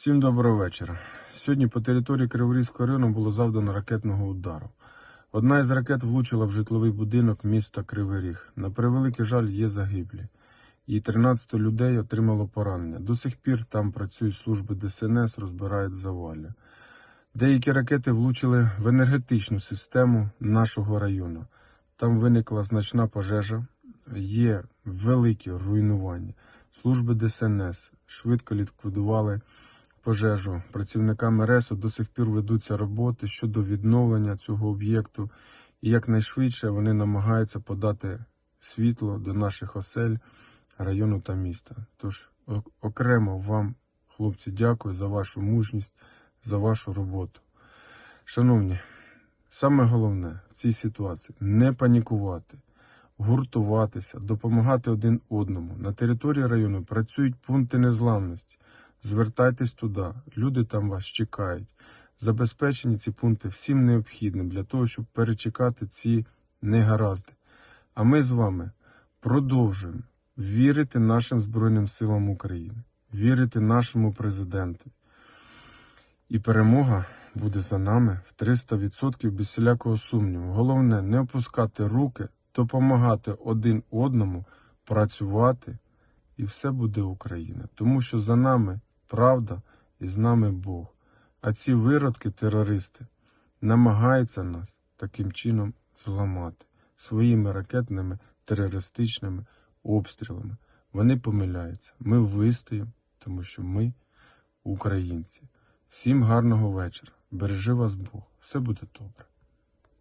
Всім доброго вечора. Сьогодні по території Криворізького району було завдано ракетного удару. Одна із ракет влучила в житловий будинок міста Кривий Ріг. На превеликий жаль, є загиблі. І 13 людей отримало поранення. До сих пір там працюють служби ДСНС, розбирають завалля. Деякі ракети влучили в енергетичну систему нашого району. Там виникла значна пожежа, є великі руйнування. Служби ДСНС швидко ліквідували пожежу. Працівниками РЕСу до сих пір ведуться роботи щодо відновлення цього об'єкту, і якнайшвидше вони намагаються подати світло до наших осель, району та міста. Тож окремо вам, хлопці, дякую за вашу мужність, за вашу роботу. Шановні, саме головне в цій ситуації не панікувати, гуртуватися, допомагати один одному. На території району працюють пункти незламності. Звертайтесь туди, люди там вас чекають. Забезпечені ці пункти всім необхідним для того, щоб перечекати ці негаразди. А ми з вами продовжуємо вірити нашим Збройним силам України, вірити нашому президенту. І перемога буде за нами в 300% без всілякого сумніву. Головне не опускати руки, допомагати один одному, працювати, і все буде Україна. Тому що за нами правда і з нами Бог. А ці виродки, терористи, намагаються нас таким чином зламати своїми ракетними терористичними обстрілами. Вони помиляються. Ми вистоїмо, тому що ми українці. Всім гарного вечора. Бережи вас Бог. Все буде добре.